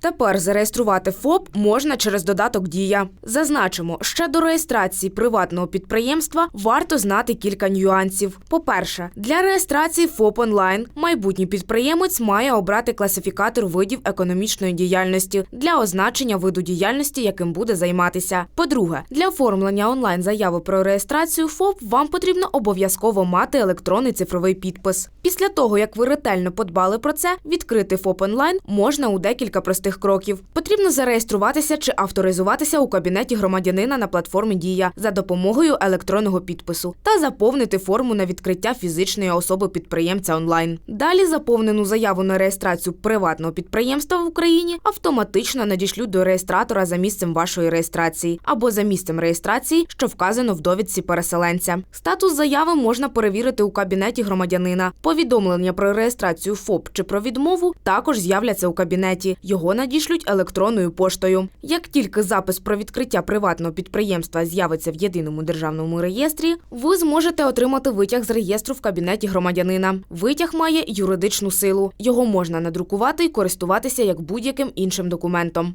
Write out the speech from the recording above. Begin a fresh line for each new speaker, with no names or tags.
Тепер зареєструвати ФОП можна через додаток Дія. Зазначимо, ще до реєстрації приватного підприємства варто знати кілька нюансів. По-перше, для реєстрації ФОП онлайн майбутній підприємець має обрати класифікатор видів економічної діяльності для означення виду діяльності, яким буде займатися. По-друге, для оформлення онлайн заяви про реєстрацію ФОП вам потрібно обов'язково мати електронний цифровий підпис. Після того, як ви ретельно подбали про це, відкрити ФОП онлайн можна у декілька простих кроків. Потрібно зареєструватися чи авторизуватися у кабінеті громадянина на платформі Дія за допомогою електронного підпису та заповнити форму на відкриття фізичної особи підприємця онлайн. Далі заповнену заяву на реєстрацію приватного підприємства в Україні автоматично надішлють до реєстратора за місцем вашої реєстрації або за місцем реєстрації, що вказано в довідці переселенця. Статус заяви можна перевірити у кабінеті громадянина. Повідомлення про реєстрацію ФОП чи про відмову також з'являться у кабінеті. Його надішлють електронною поштою. Як тільки запис про відкриття приватного підприємства з'явиться в єдиному державному реєстрі, ви зможете отримати витяг з реєстру в кабінеті громадянина. Витяг має юридичну силу. Його можна надрукувати і користуватися як будь-яким іншим документом.